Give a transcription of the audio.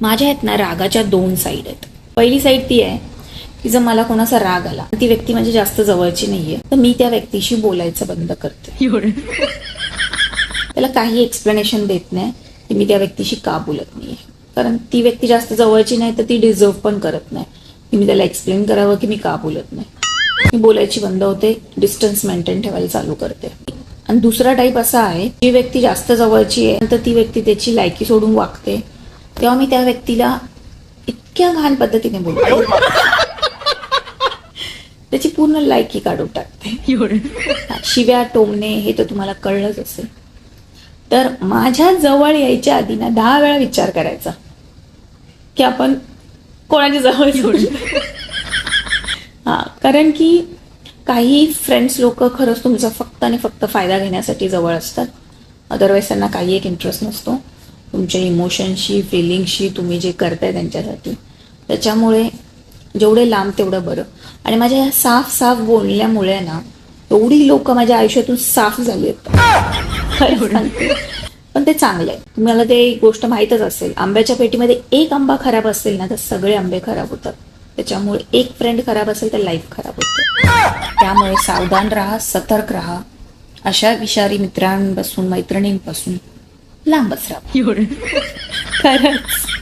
माझ्या आहेत ना रागाच्या दोन साईड आहेत. पहिली साईड ती आहे की जर मला कोणाचा राग आला ती व्यक्ती म्हणजे जास्त जवळची नाहीये तर मी त्या व्यक्तीशी बोलायचं बंद करते. त्याला काही एक्सप्लेनेशन देत नाही की मी त्या व्यक्तीशी का बोलत नाहीये. कारण ती व्यक्ती जास्त जवळची नाही तर ती डिझर्व पण करत नाही. की मी त्याला एक्सप्लेन करावं की मी का बोलत नाही. मी बोलायची बंद होते डिस्टन्स मेंटेन ठेवायला चालू करते. आणि दुसरा टाईप असा आहे जी व्यक्ती जास्त जवळची आहे तर ती व्यक्ती त्याची लायकी सोडून वागते. तेव्हा मी त्या व्यक्तीला इतक्या घाण पद्धतीने बोलते. त्याची पूर्ण लायकी काढून टाकते. शिव्या टोमणे हे तर तुम्हाला कळलंच असेल. तर माझ्या जवळ यायच्या आधी ना दहा वेळा विचार करायचा. की आपण कोणाच्या जवळ जाऊ? हा कारण की काही फ्रेंड्स लोक खरंच तुमचा फक्त आणि फक्त फायदा घेण्यासाठी जवळ असतात. अदरवाईज त्यांना काही एक इंटरेस्ट नसतो. तुमच्या इमोशनशी फिलिंगशी तुम्ही जे करताय त्यांच्यासाठी. त्याच्यामुळे जेवढे लांब तेवढं बरं. आणि माझ्या या साफ साफ बोलण्यामुळे ना एवढी लोक माझ्या आयुष्यातून साफ झाली आहेत. पण ते चांगलं आहे. तुम्हाला ते एक गोष्ट माहीतच असेल. आंब्याच्या पेटीमध्ये एक आंबा खराब असेल ना तर सगळे आंबे खराब होतात. त्याच्यामुळे एक फ्रेंड खराब असेल तर लाईफ खराब होते. त्यामुळे सावधान राहा सतर्क राहा. अशा विषारी मित्रांपासून मैत्रिणींपासून लांबच राहा खरंच